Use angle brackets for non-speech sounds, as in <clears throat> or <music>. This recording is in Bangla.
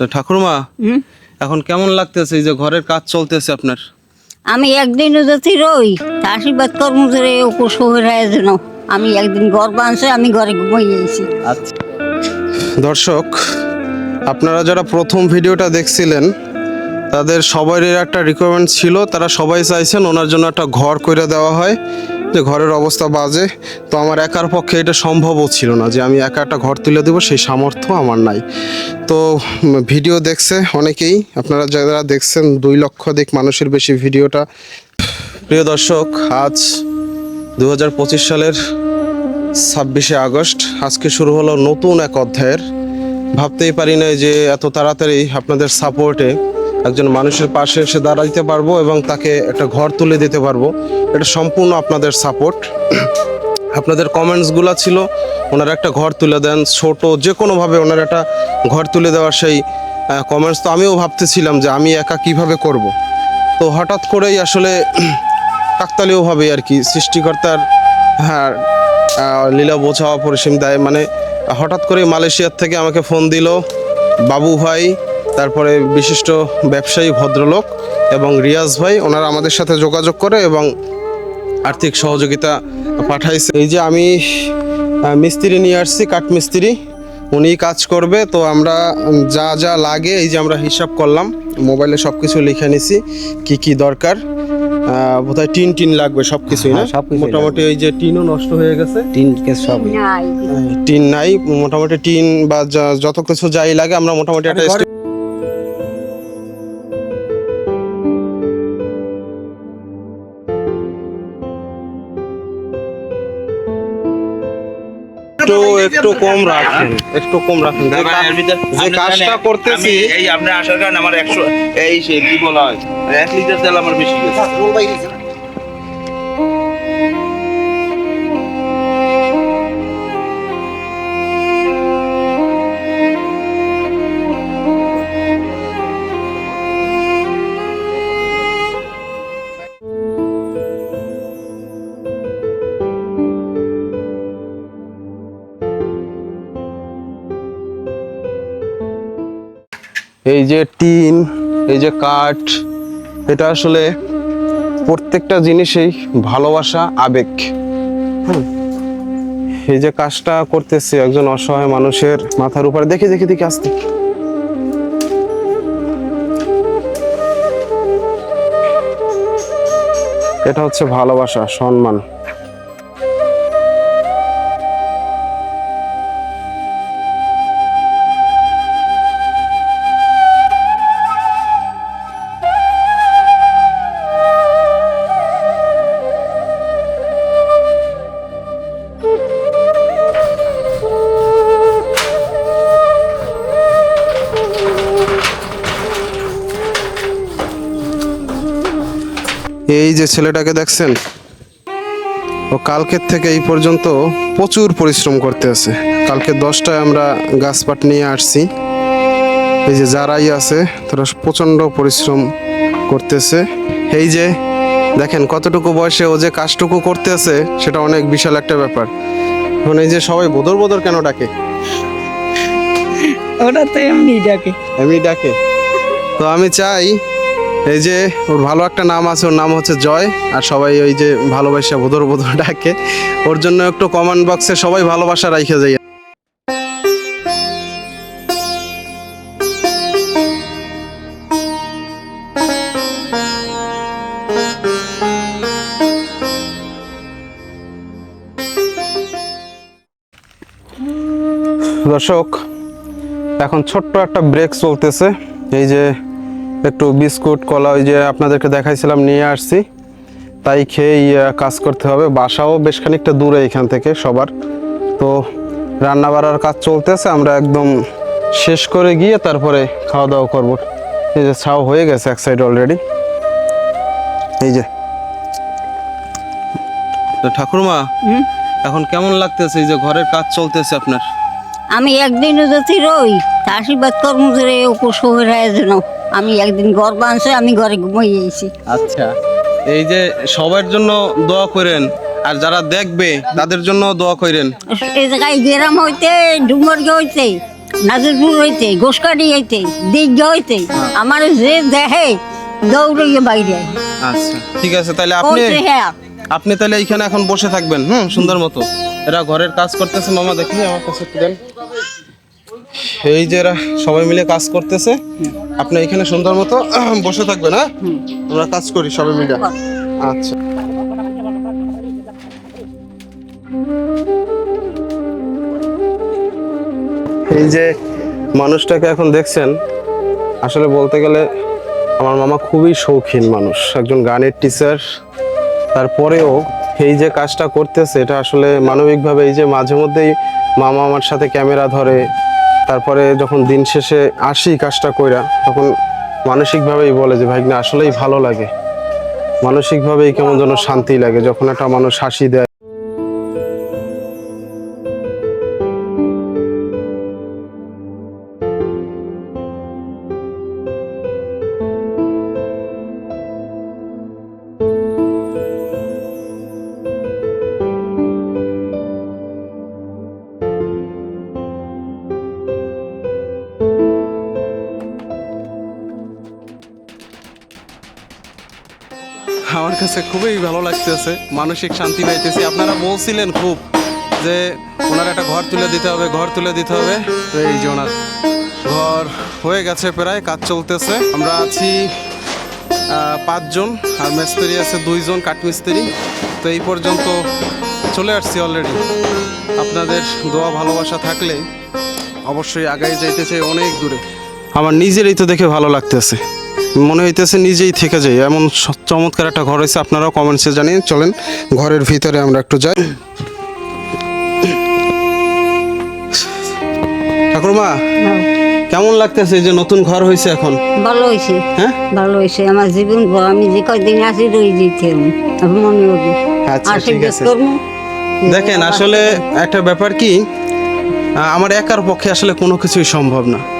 তো ঠাকুরমা? এখন কেমন লাগতেছে এই যে ঘরের কাজ চলতেছে আপনার? আমি একদিনও যদি রই আশীর্বাদ কর্ম ধরে উপশহর হয়ে যেন আমি একদিন ঘর বানছে আমি ঘরে ঘুমাইয়েছি আচ্ছা। দর্শক আপনারা যারা প্রথম ভিডিওটা দেখছিলেন তাদের সবারই একটা রিকোয়ারমেন্ট ছিল তারা সবাই চাইছেন ওনার জন্য একটা ঘর করে দেওয়া হয়। যে ঘরের অবস্থা বাজে, তো আমার একার পক্ষে এটা সম্ভবও ছিল না যে আমি একা একটা ঘর তুলে দেবো, সেই সামর্থ্য আমার নাই। তো ভিডিও দেখছে অনেকেই, আপনারা যারা দেখছেন, দুই লক্ষ দিক মানুষের বেশি ভিডিওটা। প্রিয় দর্শক, আজ দু হাজার পঁচিশ সালের ছাব্বিশে আগস্ট, আজকে শুরু হলো নতুন এক অধ্যায়ের। ভাবতেই পারি না যে এত তাড়াতাড়ি আপনাদের সাপোর্টে একজন মানুষের পাশে এসে দাঁড়াইতে পারব এবং তাকে একটা ঘর তুলে দিতে পারব। এটা সম্পূর্ণ আপনাদের সাপোর্ট আপনাদের কমেন্টসগুলো ছিল, ওনারা একটা ঘর তুলে দেন, ছোট, যে কোনোভাবে ওনারা একটা ঘর তুলে দেওয়ার সেই কমেন্টস তো আমিও ভাবতেছিলাম যে আমি একা কীভাবে করব। তো হঠাৎ করেই আসলে কাকতালীয়ভাবে আর কি, সৃষ্টিকর্তার হ্যাঁ লীলা বোঝা অপরিসীম দেয় মানে হঠাৎ করে মালয়েশিয়ার থেকে আমাকে ফোন দিল, বাবু ভাই তারপরে বিশিষ্ট ব্যবসায়ী ভদ্রলোক এবং রিয়াজ ভাই ওনারা আমাদের সাথে যোগাযোগ করে এবং আর্থিক সহযোগিতা পাঠাইছে। এই যে আমি মিস্ত্রি নিয়ে আসছি কাঠ মিস্ত্রি। উনি কাজ করবে। তো আমরা যা যা লাগে এই যে আমরা হিসাব করলাম মোবাইলে সব কিছু লিখে নিছি কি কি দরকার। বোধহয় টিন টিন লাগবে সব কিছুই না? হ্যাঁ, মোটামুটি ওই যে টিনও নষ্ট হয়ে গেছে। কেস সব টিন নাই। মোটামুটি টিন বা যা- যত কিছু যাই লাগে আমরা মোটামুটি একটা একটু একটু কম রাখেন একটু কম রাখেন। যে কাজটা করতেছি এই আপনার আসার কারণে আমার একশো এই সে কি বলা হয় এক লিটার তেল আমার বেশি গেছে। এই যে টিন, এই যে কাঠ, এটা আসলে প্রত্যেকটা জিনিসেই ভালোবাসা, আবেগ। এই যে কাজটা করতেছে একজন অসহায় মানুষের মাথার উপরে। দেখে দেখে দেখে, আসতে। এটা হচ্ছে ভালোবাসা, সম্মান। এই যে ছেলেটাকে দেখছেন ও কালকের থেকে এই পর্যন্ত প্রচুর পরিশ্রম করতে আছে। কালকে দশটায় আমরা গাছপাট নিয়ে আসছি। এই যে যারাই আছে তারা প্রচণ্ড পরিশ্রম করতেছে। এই যে দেখেন কতটুকু বয়সে ও যে কাজটুকু করতেছে সেটা অনেক বিশাল একটা ব্যাপার। এখন এই যে সবাই বদর বদর কেন ডাকে? ওটা তো এমনি ডাকে। এমনি ডাকে। তো আমি চাই এই যে ওর ভালো একটা নাম আছে, ওর নাম হচ্ছে জয়, আর সবাই ওই যে ভালোবাসা বোধর বোধর ডাকে। ওর জন্য একটু কমেন্ট বক্সে সবাই ভালোবাসা রাখে যাই। দর্শক, এখন ছোট্ট একটা ব্রেক চলতেছে। এই যে একটু বিস্কুট কলা ওই যে আপনাদেরকে দেখাইছিলাম নিয়ে আসছি। তাই খেয়েই কাজ করতে হবে। বাসাও বেশ খানিকটা দূরে এখান থেকে সবার। তো রান্না বাড়ার কাজ চলতেছে আমরা একদম শেষ করে গিয়ে তারপরে খাওয়া দাওয়া করব। এই যে ছাও হয়ে গেছে এক সাইড অলরেডি এই যে। ঠাকুরমা হুম? এখন কেমন লাগতেছে? এই যে ঘরের কাজ চলতেছে আপনার? আমি একদিনও যদি রই তা আশীর্বাদ কর্ম ধরে উপশহর যেন। আমি একদিন ঘর বানছে আমি ঘরে ঘুমাইয়েছি আচ্ছা এই যে সবার জন্য দোয়া করেন আর যারা দেখবে তাদের জন্য দোয়া করেন। এই জায়গায় গেরাম হইতে ডুমরগে হইতে নাজিরপুর হইতে গোসকাটি হইতে দিগ্গা হইতে আমার যে দেহে দৌড়িয়ে বাইরে আচ্ছা ঠিক আছে তাহলে আপনি হ্যাঁ। আপনি তাহলে এইখানে এখন বসে থাকবেন, হুম? সুন্দর মতো। এরা ঘরের কাজ করতেছে, মামা দেখি, আমার কাছে একটু দেন। এই যে এরা সবাই মিলে কাজ করতেছে, আপনি এখানে সুন্দর মতো <clears throat> বসে থাকবেন হ্যাঁ? আমরা কাজ করি সবাই মিলে। আচ্ছা। এই যে মানুষটাকে এখন দেখছেন, আসলে বলতে গেলে আমার মামা খুবই শৌখিন মানুষ, একজন গানের টিচার তারপরেও এই যে কাজটা করতেছে, এটা আসলে মানবিকভাবে এই যে মাঝে মধ্যেই মামা আমার সাথে ক্যামেরা ধরে, তারপরে যখন দিন শেষে আসি কাজটা কইরা, তখন মানসিকভাবেই বলে যে ভাই না আসলেই ভালো লাগে। মানসিকভাবেই কেমন যেন শান্তি লাগে, যখন একটা মানুষ হাসি দেয়। কাছে খুবই ভালো লাগতেছে, মানসিক শান্তি পাইতেছি। আপনারা বলছিলেন খুব যে ওনার একটা ঘর তুলে দিতে হবে, ঘর তুলে দিতে হবে। তো এই যে ওনার ঘর হয়ে গেছে প্রায়, কাজ চলতেছে। আমরা আছি পাঁচজন আর মিস্ত্রি আছে দুইজন, কাঠমিস্ত্রি। তো এই পর্যন্ত চলে আসছি অলরেডি আপনাদের দোয়া, ভালোবাসা থাকলে অবশ্যই আগাই যাইতে চাই অনেক দূরে। আমার নিজেরই তো দেখে ভালো লাগতেছে। মনে হইতেছে নিজেই থেকে যাই। এমন চমৎকার একটা ঘর হয়েছে আপনারাও কমেন্টসে জানিয়ে চলেন। ঘরের ভিতরে আমরা একটু যাই। ঠাকুরমা কেমন লাগতেছে যে নতুন ঘর হয়েছে এখন? ভালো হয়েছে হ্যাঁ? ভালো হয়েছে আমার জীবন আমি যে কয়দিন রয়ে যেতে হবে মনে হবে আচ্ছা, ঠিক আছে। দেখেন আসলে একটা ব্যাপার কি আমার একার পক্ষে আসলে কোনো কিছুই সম্ভব না।